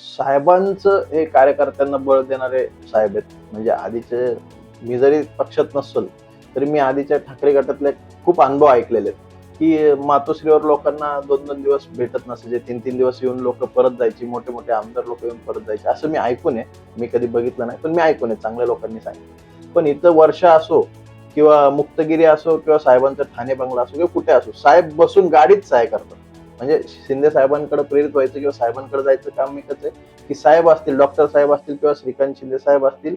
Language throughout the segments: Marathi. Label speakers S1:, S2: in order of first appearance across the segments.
S1: साहेबांचं हे कार्यकर्त्यांना बळ देणारे साहेब आहेत. म्हणजे आधीचे मी जरी पक्षात नसल तरी मी आधीच्या ठाकरे गटातले खूप अनुभव ऐकलेले आहेत. की मातोश्रीवर लोकांना दोन दोन दिवस भेटत नसायचे तीन तीन दिवस येऊन लोक परत जायची मोठे मोठे आमदार लोक येऊन परत जायचे असं मी ऐकून आहे. मी कधी बघितलं नाही पण मी ऐकून आहे चांगल्या लोकांनी सांगितलं. पण इथं वर्ष असो किंवा मुक्तगिरी असो किंवा साहेबांचा ठाणे बंगला असो किंवा कुठे असो साहेब बसून गाडीत सहाय करतात. म्हणजे शिंदे साहेबांकडे प्रेरित व्हायचं किंवा साहेबांकडे जायचं काम एकच आहे की साहेब असतील डॉक्टर साहेब असतील किंवा श्रीकांत शिंदे साहेब असतील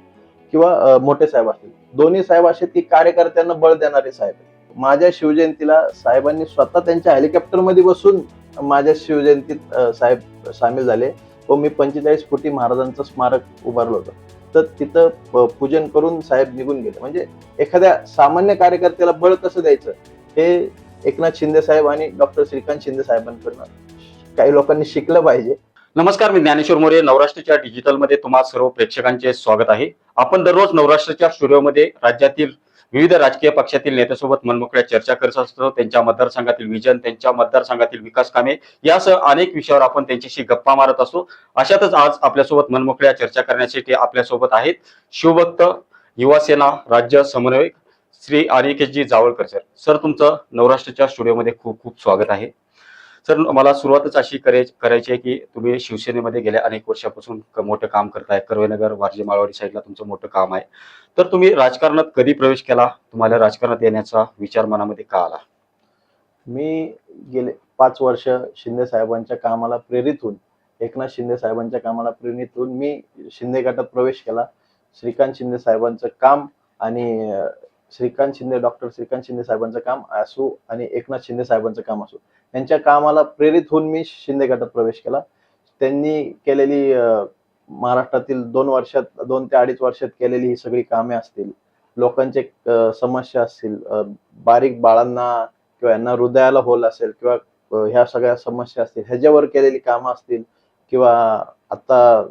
S1: किंवा मोठे साहेब असतील. दोन्ही साहेब असे की कार्यकर्त्यांना बळ देणारे साहेब माझ्या शिवजयंतीला साहेबांनी स्वतः त्यांच्या हेलिकॉप्टरमध्ये बसून माझ्या शिवजयंतीत साहेब सामील झाले व मी पंचेचाळीस कोटी महाराजांचं स्मारक उभारलं होतं. तर तिथं प- पूजन करून साहेब निघून गेले. म्हणजे एखाद्या सामान्य कार्यकर्त्याला बळ कसं द्यायचं? हे एकनाथ शिंदे साहेब आणि डॉक्टर श्रीकांत शिंदे साहेबांकडनं काही लोकांनी शिकलं पाहिजे.
S2: नमस्कार मी ज्ञानेश्वर मोरे नवराष्ट्राच्या डिजिटलमध्ये तुम्हा सर्व प्रेक्षकांचे स्वागत आहे. आपण दररोज नवराष्ट्राच्या स्टुडिओमध्ये राज्यातील विविध राजकीय पक्षातील नेत्यासोबत मनमोकळ्या चर्चा करत असतो. त्यांच्या मतदारसंघातील विजन त्यांच्या मतदारसंघातील विकास कामे यासह अनेक विषयावर आपण त्यांच्याशी गप्पा मारत असतो. अशातच आज आपल्यासोबत मनमोकळ्या चर्चा करण्यासाठी आपल्यासोबत आहेत शिवभक्त युवासेना राज्य समन्वयक श्री आर्यकेशजी जावळकर सर. सर तुमचं नवराष्ट्राच्या स्टुडिओमध्ये खूप खूप स्वागत आहे. सर मला सुरुवातच अशी करायची करायची आहे की तुम्ही शिवसेनेमध्ये गेल्या अनेक वर्षापासून क- मोठं काम करताय. कर्वेनगर वारजे माळवाडी साईडला तुमचं मोठं काम आहे. तर तुम्ही राजकारणात कधी प्रवेश केला? तुम्हाला राजकारणात येण्याचा विचार मनामध्ये का आला?
S1: मी गेले पाच वर्ष शिंदे साहेबांच्या कामाला प्रेरित होऊन एकनाथ शिंदे साहेबांच्या कामाला प्रेरित होऊन मी शिंदे गटात प्रवेश केला. श्रीकांत शिंदे साहेबांचं काम आणि श्रीकांत शिंदे डॉक्टर श्रीकांत शिंदे साहेबांचं काम असो आणि एकनाथ शिंदे साहेबांचं काम असो. यांच्या कामाला प्रेरित होऊन मी शिंदे गटात प्रवेश केला. त्यांनी केलेली महाराष्ट्रातील दोन वर्षात दोन ते अडीच वर्षात केलेली ही सगळी कामे असतील लोकांचे समस्या असतील बारीक बाळांना किंवा यांना हृदयाला होल असेल किंवा ह्या सगळ्या समस्या असतील ह्याच्यावर केलेली कामं असतील किंवा आता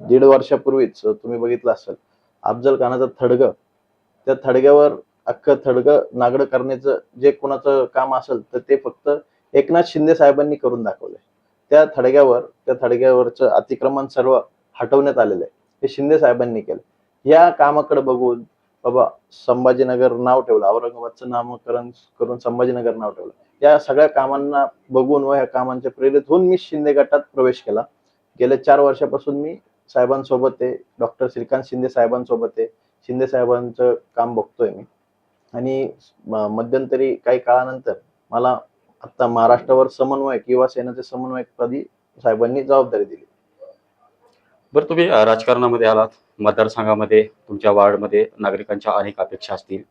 S1: दीड वर्षापूर्वीच तुम्ही बघितलं असेल अफजल खानाचा थडगं त्या थडग्यावर अख्खं थडगं नागडं करण्याचं जे कोणाचं काम असेल तर ते फक्त एकनाथ शिंदे साहेबांनी करून दाखवलंय. त्या थडग्यावर त्या थडग्यावरचं अतिक्रमण सर्व हटवण्यात आलेलं आहे. हे शिंदे साहेबांनी केलं. या कामाकडे बघून बाबा संभाजीनगर नाव ठेवलं औरंगाबादचं नामकरण करून संभाजीनगर नाव ठेवलं. या सगळ्या कामांना बघून व ह्या कामांच्या प्रेरित होऊन मी शिंदे गटात प्रवेश केला. गेल्या चार वर्षापासून मी साहेबांसोबत आहे डॉक्टर श्रीकांत शिंदे साहेबांसोबत आहे. शिंदे साहेबांचं काम बघतोय मी. आणि मध्यंतरी काही काळानंतर मला आता महाराष्ट्रावर समन्वयक युवा सेनेचे समन्वयक पदी साहेबांनी जबाबदारी दिली.
S2: बरं तुम्ही राजकारणामध्ये आलात. मतदारसंघामध्ये तुमच्या वार्डमध्ये नागरिकांच्या अनेक अपेक्षा असतील.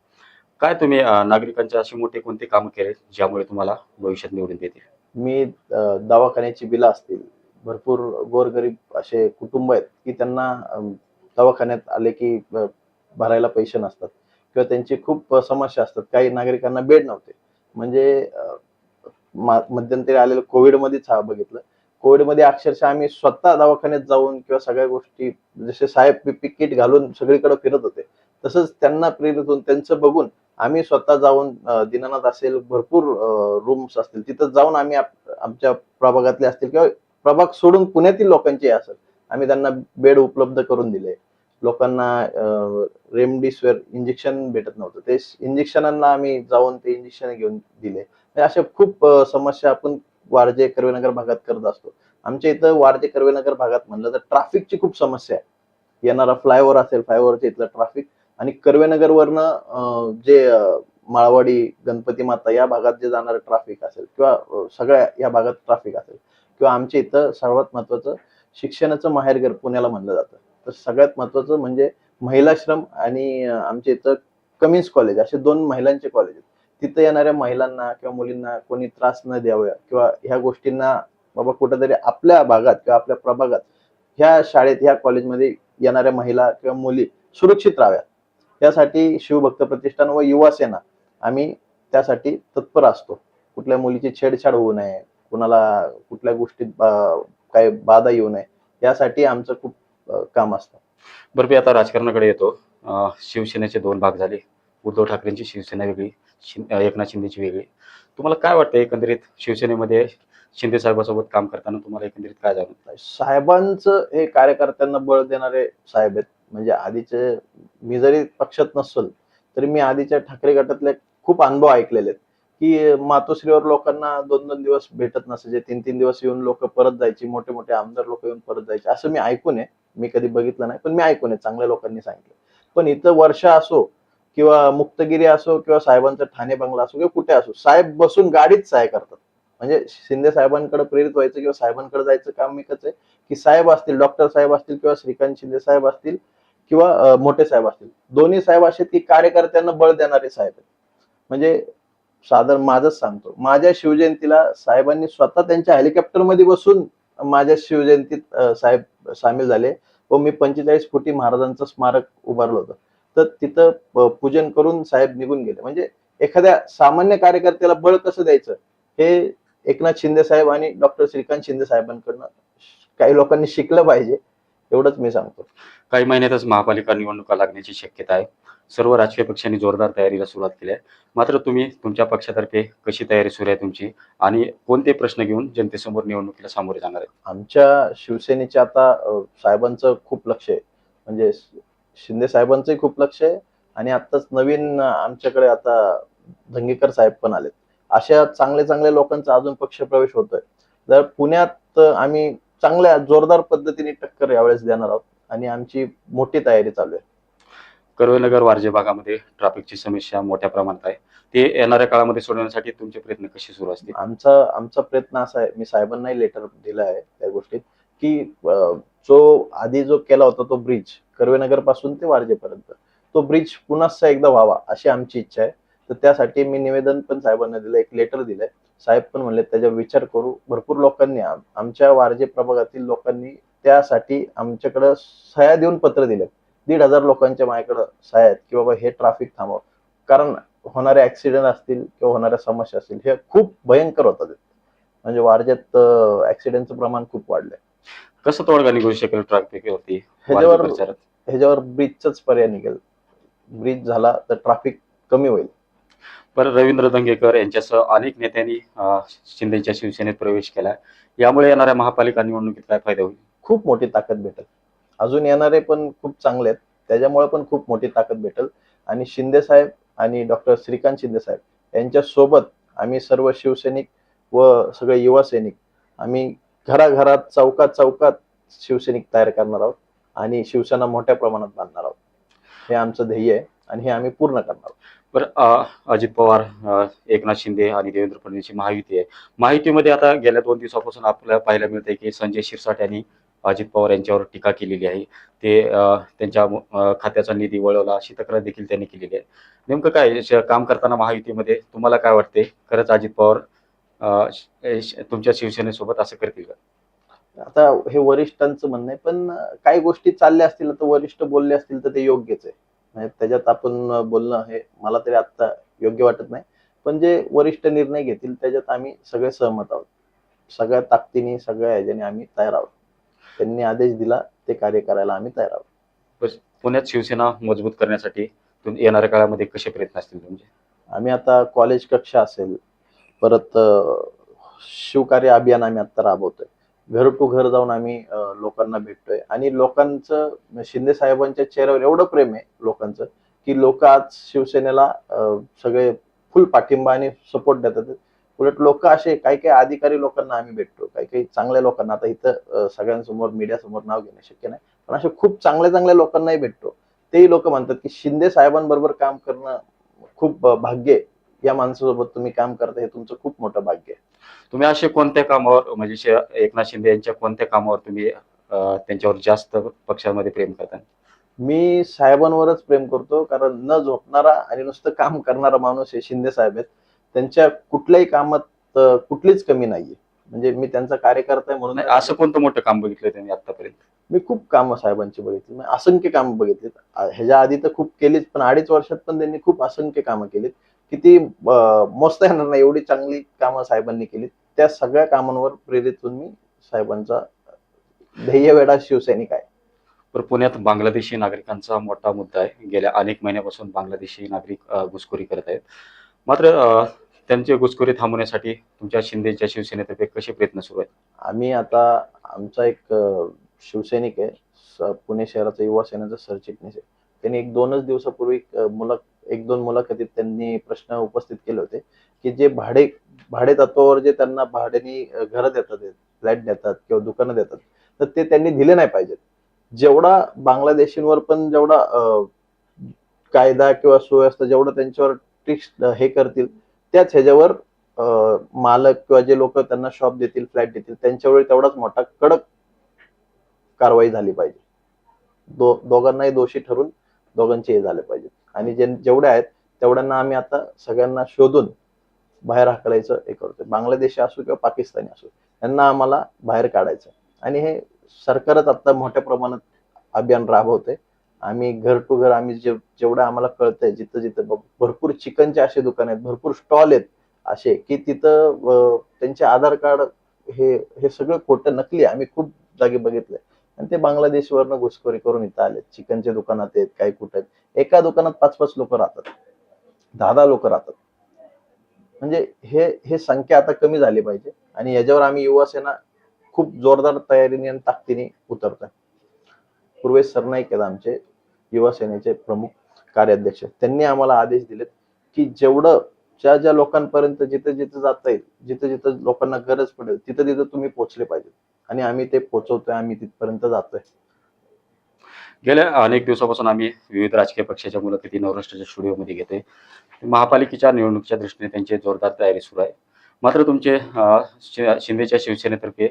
S2: काय तुम्ही अं, नागरिकांचे असे मोठे कोणते काम केले ज्यामुळे तुम्हाला भविष्यात निवडून देतील?
S1: मी दवाखान्याची बिलं असतील. भरपूर गोरगरीब असे कुटुंब आहेत की त्यांना दवाखान्यात आले की भरायला पैसे नसतात. किंवा त्यांची खूप समस्या असतात. काही नागरिकांना बेड नव्हते. म्हणजे मध्यंतरी आलेलं कोविडमध्येच हा बघितलं. कोविडमध्ये अक्षरशः आम्ही स्वतः दवाखान्यात जाऊन किंवा सगळ्या गोष्टी जसे साहेब पीपी किट घालून सगळीकडे फिरत होते. तसंच त्यांना प्रेरित होऊन त्यांचं बघून आम्ही स्वतः जाऊन दिनानाथ दीनानाथ असेल भरपूर रूम्स असतील. तिथं जाऊन आम्ही आमच्या प्रभागातले असतील किंवा प्रभाग सोडून पुण्यातील लोकांचे असेल आम्ही त्यांना बेड उपलब्ध करून दिले. लोकांना रेमडिसिविर इंजेक्शन भेटत नव्हतं. ते इंजेक्शनांना आम्ही जाऊन ते इंजेक्शन घेऊन दिले. म्हणजे अशा खूप समस्या आपण वारजे कर्वेनगर भागात करत असतो. आमच्या इथं वारजे कर्वेनगर भागात म्हणलं तर ट्राफिकची खूप समस्या आहे. येणारा फ्लायओव्हर असेल फ्लायओव्हरच्या इथलं ट्राफिक आणि कर्वेनगरवरनं जे माळवाडी गणपती माता या भागात जे जाणारं ट्राफिक असेल किंवा सगळ्या या भागात ट्राफिक असेल किंवा आमच्या इथं सर्वात महत्वाचं शिक्षणाचं माहेरघर पुण्याला म्हणलं जातं. तर सगळ्यात महत्वाचं म्हणजे महिलाश्रम आणि आमच्या इथं कमिन्स कॉलेज असे दोन महिलांचे कॉलेज आहेत. तिथं येणाऱ्या महिलांना किंवा मुलींना कोणी त्रास न द्यावा किंवा ह्या गोष्टींना बाबा कुठेतरी आपल्या भागात किंवा आपल्या प्रभागात ह्या शाळेत ह्या कॉलेजमध्ये येणाऱ्या महिला किंवा मुली सुरक्षित राहाव्यात. यासाठी शिवभक्त प्रतिष्ठान व युवा सेना आम्ही त्यासाठी तत्पर असतो. कुठल्या मुलीची छेडछाड होऊ नये कुणाला कुठल्या गोष्टीत काही बाधा येऊ नये यासाठी आमचं खूप काम असतं.
S2: बरं मी आता राजकारणाकडे येतो. शिवसेनेचे दोन भाग झाले. उद्धव ठाकरेंची शिवसेना वेगळी एकनाथ शिंदेची वेगळी. तुम्हाला काय वाटतं एकंदरीत शिवसेनेमध्ये शिंदे साहेबांसोबत काम करताना तुम्हाला एकंदरीत काय जाणवत?
S1: साहेबांचं हे कार्यकर्त्यांना बळ देणारे साहेब आहेत. म्हणजे आधीचे मी जरी पक्षात नसल तरी मी आधीच्या ठाकरे गटातले खूप अनुभव ऐकलेले आहेत. की मातोश्रीवर लोकांना दोन दोन दिवस भेटत नसायचे तीन तीन दिवस येऊन लोक परत जायची मोठे मोठे आमदार लोक येऊन परत जायचे असं मी ऐकून आहे. मी कधी बघितलं नाही पण मी ऐकून आहे चांगल्या लोकांनी सांगितलं. पण इथं वर्षा असो किंवा मुक्तगिरी असो किंवा साहेबांचा ठाणे बंगला असो किंवा कुठे असो साहेब बसून गाडीत सहाय करतात. म्हणजे शिंदे साहेबांकडे प्रेरित व्हायचं किंवा साहेबांकडे जायचं काम एकच आहे की साहेब असतील डॉक्टर साहेब असतील किंवा श्रीकांत शिंदे साहेब असतील किंवा मोठे साहेब असतील. दोन्ही साहेब असे की कार्यकर्त्यांना बळ देणारे साहेब आहेत. म्हणजे साधारण माझंच सांगतो. माझ्या शिवजयंतीला साहेबांनी स्वतः त्यांच्या हेलिकॉप्टरमध्ये बसून माझ्या शिवजयंतीत साहेब सामील झाले व मी पंचेचाळीस फुटी महाराजांचं स्मारक उभारलं होतं. तर तिथं पूजन करून साहेब निघून गेले. म्हणजे एखाद्या सामान्य कार्यकर्त्याला बळ कसं द्यायचं? हे एकनाथ शिंदे साहेब आणि डॉक्टर श्रीकांत शिंदे साहेबांकडनं काही लोकांनी शिकलं पाहिजे. एवढंच मी सांगतो.
S2: काही महिन्यातच महापालिका निवडणुका लागण्याची शक्यता आहे. सर्व राजकीय पक्षांनी जोरदार तयारीला सुरुवात केली आहे. मात्र तुम्ही तुमच्या पक्षातर्फे कशी तयारी सुरू आहे तुमची? आणि कोणते प्रश्न घेऊन जनतेसमोर निवडणुकीला सामोरे जाणार आहे
S1: आमच्या शिवसेनेचे आता साहेबांचं खूप लक्ष आहे. म्हणजे शिंदे साहेबांचंही खूप लक्ष आहे. आणि आत्ताच नवीन आमच्याकडे आता धंगेकर साहेब पण आलेत. अशा चांगल्या चांगल्या लोकांचा अजून पक्ष प्रवेश होतोय. जर पुण्यात आम्ही चांगल्या जोरदार पद्धतीने टक्कर यावेळेस देणार आहोत. आणि आमची मोठी तयारी चालू आहे.
S2: कर्वेनगर वारजे भागामध्ये ट्रॅफिकची समस्या मोठ्या प्रमाणात आहे. ते येणाऱ्या काळामध्ये सोडवण्यासाठी तुमचे प्रयत्न कसे सुरू असतील?
S1: आमचा आमचा प्रयत्न असा आहे मी साहेबांनाही लेटर दिलं आहे त्या गोष्टीत की जो आधी जो केला होता तो ब्रिज कर्वेनगरपासून ते वारजेपर्यंत तो ब्रिज पुन्हा एकदा व्हावा अशी आमची इच्छा आहे. तर त्यासाठी मी निवेदन पण साहेबांना दिलं एक लेटर दिलंय. साहेब पण म्हणले त्याच्यावर विचार करू. भरपूर लोकांनी आम- आमच्या वारजे प्रभागातील लोकांनी त्यासाठी आमच्याकडं सह्या देऊन पत्र दिले दीड हजार लोकांच्या माझ्याकडं सह्या आहेत की बाबा हे ट्रॅफिक थांबव. कारण होणारे ऍक्सिडेंट असतील किंवा होणाऱ्या समस्या असतील हे खूप भयंकर होतात. म्हणजे वारज्यात ऍक्सिडेंटचं प्रमाण खूप वाढलंय.
S2: कसं तोडगा निघू शकेल ट्रॅफिकवरती
S1: ह्याच्यावर
S2: वारजे परिसरात?
S1: ह्याच्यावर ब्रिजचाच पर्याय निघेल. ब्रिज झाला तर ट्रॅफिक कमी होईल.
S2: पर रवींद्र दंगेकर यांच्यासह अनेक नेत्यांनी शिंदेच्या शिवसेनेत प्रवेश केला. यामुळे येणाऱ्या महापालिका निवडणुकीत काय फायदा होईल.
S1: खूप मोठी ताकद भेटेल. अजून येणारे पण खूप चांगले आहेत. त्याच्यामुळे पण खूप मोठी ताकद भेटेल. आणि शिंदे साहेब आणि डॉक्टर श्रीकांत शिंदे साहेब यांच्या सोबत आम्ही सर्व शिवसैनिक व सगळे युवा सैनिक आम्ही घराघरात चौकात चौकात शिवसैनिक तयार करणार आहोत आणि शिवसेना मोठ्या प्रमाणात बांधणार आहोत. हे आमचं ध्येय आहे आणि हे आम्ही पूर्ण करणार आहोत.
S2: बरं अजित पवार एकनाथ शिंदे आणि देवेंद्र फडणवीसची महायुती आहे. माहितीमध्ये आता गेल्या दोन दिवसापासून आपल्याला पाहायला मिळतंय की संजय शिरसाट यांनी अजित पवार यांच्यावर टीका केलेली आहे. ते त्यांच्या खात्याचा निधी वळवला अशी तक्रार देखील त्यांनी केलेली आहे. नेमकं काय काम करताना महायुतीमध्ये तुम्हाला काय वाटते खरंच अजित पवार तुमच्या शिवसेनेसोबत असं करतील का?
S1: आता हे वरिष्ठांचं म्हणणं आहे पण काही गोष्टी चालल्या असतील तर वरिष्ठ बोलले असतील तर ते योग्यच आहे. म्हणजे त्याच्यात आपण बोलणं हे मला तरी आता योग्य वाटत नाही. पण जे वरिष्ठ निर्णय घेतील त्याच्यात आम्ही सगळे सहमत आहोत. सगळ्या ताकदीने सगळ्या ह्याच्याने आम्ही तयार आहोत. त्यांनी आदेश दिला ते कार्य करायला आम्ही तयार आहोत.
S2: पुण्यात शिवसेना मजबूत करण्यासाठी येणाऱ्या काळामध्ये कसे प्रयत्न असतील तुमचे?
S1: आम्ही आता कॉलेज कक्षा असेल परत शिवकार्य अभियान आम्ही आता राबवतोय. घर टू घर जाऊन आम्ही लोकांना भेटतोय. आणि लोकांचं शिंदे साहेबांच्या चेहऱ्यावर एवढं प्रेम आहे लोकांचं की लोक आज शिवसेनेला सगळे फुल पाठिंबा आणि सपोर्ट देतात. उलट लोक असे काही काही अधिकारी लोकांना आम्ही भेटतो काही काही चांगल्या लोकांना. आता इथं सगळ्यांसमोर मीडियासमोर नाव घेणं शक्य नाही. पण असे खूप चांगल्या चांगल्या लोकांनाही भेटतो. तेही लोक म्हणतात की शिंदे साहेबांबरोबर काम करणं खूप भाग्य आहे. या माणसासोबत तुम्ही काम करता हे तुमचं खूप मोठं भाग्य आहे.
S2: तुम्ही असे कोणत्या कामावर म्हणजे एकनाथ शिंदे यांच्या कोणत्या कामावर तुम्ही त्यांच्यावर जास्त पक्षामध्ये प्रेम करता?
S1: मी साहेबांवरच प्रेम करतो कारण न झोपणारा आणि नुसतं काम करणारा माणूस हे शिंदे साहेब आहेत. त्यांच्या कुठल्याही कामात कुठलीच कमी नाहीये. म्हणजे मी त्यांचा कार्यकर्ता आहे म्हणून
S2: असं कोणतं मोठं काम बघितलं त्यांनी आतापर्यंत
S1: मी खूप कामं साहेबांची बघितली. असंख्य कामं बघितलीत. ह्याच्या आधी तर खूप केलीच पण अडीच वर्षात पण त्यांनी खूप असंख्य कामं केलीत. किती अं, मोजता येणार नाही एवढी चांगली कामं साहेबांनी केलीत. त्या सगळ्या कामांवर प्रेरित होऊन मी साहेबांचा ध्येयवेडा शिवसैनिक आहे.
S2: तर पुण्यात बांगलादेशी नागरिकांचा मोठा मुद्दा आहे. गेल्या अनेक महिन्यापासून बांगलादेशी नागरिक घुसखोरी करत आहेत. मात्र त्यांचे घुसखोरी थांबवण्यासाठी तुमच्या शिंदेच्या शिवसेनेतर्फे कसे प्रयत्न सुरू आहेत?
S1: आम्ही आता आमचा एक शिवसैनिक आहे. पुणे शहराचा युवा सेनेचा सरचिटणीस आहे. त्यांनी एक दोनच दिवसापूर्वी मुला एक दोन मुलाखतीत त्यांनी प्रश्न उपस्थित केले होते की जे भाडे भाडे तत्वावर जे त्यांना भाड्याने घर घरं देतात फ्लॅट देतात किंवा दुकानं देतात तर ते त्यांनी दिले नाही पाहिजेत. जेवढा बांगलादेशींवर पण जेवढा कायदा किंवा सुव्यवस्था जेवढं त्यांच्यावर टिक्स हे करतील त्याच ह्याच्यावर अ, मालक किंवा जे लोक त्यांना शॉप देतील फ्लॅट देतील त्यांच्यावर तेवढाच मोठा कडक कारवाई झाली पाहिजे. दो दोघांनाही दोषी ठरून दोघांचे हे झाले पाहिजे आणि जे जेवढ्या आहेत तेवढ्यांना आम्ही आता सगळ्यांना शोधून बाहेर हाकलायचं हे करतोय. बांगलादेशी असो किंवा पाकिस्तानी असो यांना आम्हाला बाहेर काढायचं. आणि हे सरकारच आता मोठ्या प्रमाणात अभियान राबवते आम्ही घर टू घर आम्ही जे जेवढं आम्हाला कळतंय जिथं जिथं भरपूर चिकनचे असे दुकान आहेत भरपूर स्टॉल आहेत असे की तिथं त्यांचे आधार कार्ड हे हे सगळं खोटं नकली आहे. आम्ही खूप जागी बघितलंय. आणि ते बांगलादेशवरनं घुसखोरी करून इथं आले चिकनच्या दुकानात आहेत काही कुठं आहेत. एका दुकानात पाच पाच लोक राहतात. दहा दहा लोक राहतात. म्हणजे हे हे संख्या आता कमी झाली पाहिजे. आणि याच्यावर आम्ही युवा सेना खूप जोरदार तयारीने आणि ताकदीने उतरतोय. पूर्वेश सरनाईक आहेत आमचे युवा सेनेचे प्रमुख कार्याध्यक्ष. त्यांनी आम्हाला आदेश दिलेत की जेवढं ज्या ज्या लोकांपर्यंत जिथे जिथे जाता येईल जिथे जिथे लोकांना गरज पडेल तिथं तिथं तुम्ही पोहोचले पाहिजे आणि आम्ही ते पोहोचवतोय आम्ही तिथपर्यंत जातोय.
S2: गेल्या अनेक दिवसापासून आम्ही विविध राजकीय पक्षाच्या मुलाखती नवराष्ट्राच्या स्टुडिओमध्ये घेतोय. महापालिकेच्या निवडणुकीच्या दृष्टीने त्यांची जोरदार तयारी सुरू आहे. मात्र तुमचे शिंदेच्या शिवसेनेतर्फे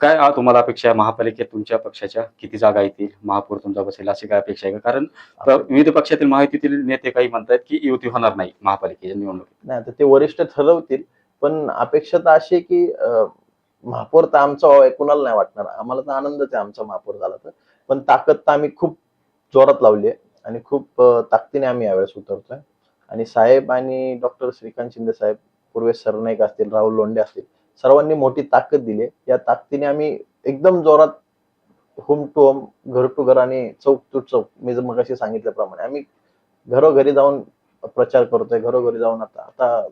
S2: काय तुम्हाला अपेक्षा आहे? महापालिकेत तुमच्या पक्षाच्या किती जागा येतील? महापौर तुमचा बसेल अशी काय अपेक्षा आहे का? कारण विविध पक्षातील महायुतीतील नेते काही म्हणतात की युती होणार नाही महापालिकेच्या निवडणुकीत.
S1: नाही ते वरिष्ठ ठरवतील पण अपेक्षा तर अशी आहे की महापौर तर आमचा कुणाला नाही वाटणार. आम्हाला तर आनंदच आहे आमचा महापौर झाला तर. पण ताकद तर आम्ही खूप जोरात लावली आहे आणि खूप ताकदीने आम्ही यावेळेस उतरतोय. आणि साहेब आणि डॉक्टर श्रीकांत शिंदे साहेब पूर्वेश सरनाईक असतील राहुल लोंढे असतील सर्वांनी मोठी ताकद दिली या ताकदीने आम्ही एकदम जोरात होम टू होम घर टू घर आणि चौक टू चौक मी मग अशी सांगितल्याप्रमाणे आम्ही घरोघरी जाऊन प्रचार करतोय घरोघरी जाऊन आता आता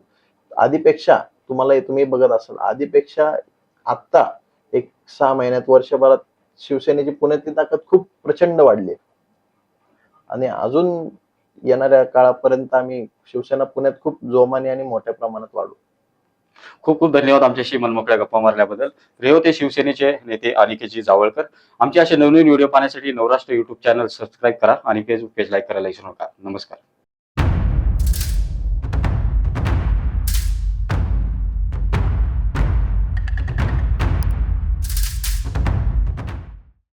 S1: आधीपेक्षा तुम्हाला तुम्ही बघत असाल आधीपेक्षा आत्ता एक सहा महिन्यात वर्षभरात शिवसेनेची पुण्यातली ताकद खूप प्रचंड वाढली आहे. आणि अजून येणाऱ्या काळापर्यंत आम्ही शिवसेना पुण्यात खूप जोमाने आणि मोठ्या प्रमाणात वाढू.
S2: खूप खूप धन्यवाद आमच्याशी मनमोकळ्या गप्पा मारल्याबद्दल. रेवते शिवसेनेचे नेते अनिकेतजी जावळकर. आमचे असे नवनवीन व्हिडिओ पाहण्यासाठी नवराष्ट्र युट्यूब चॅनल सबस्क्राईब करा आणि फेसबुक पेज लाईक करायला विसरू नका. नमस्कार.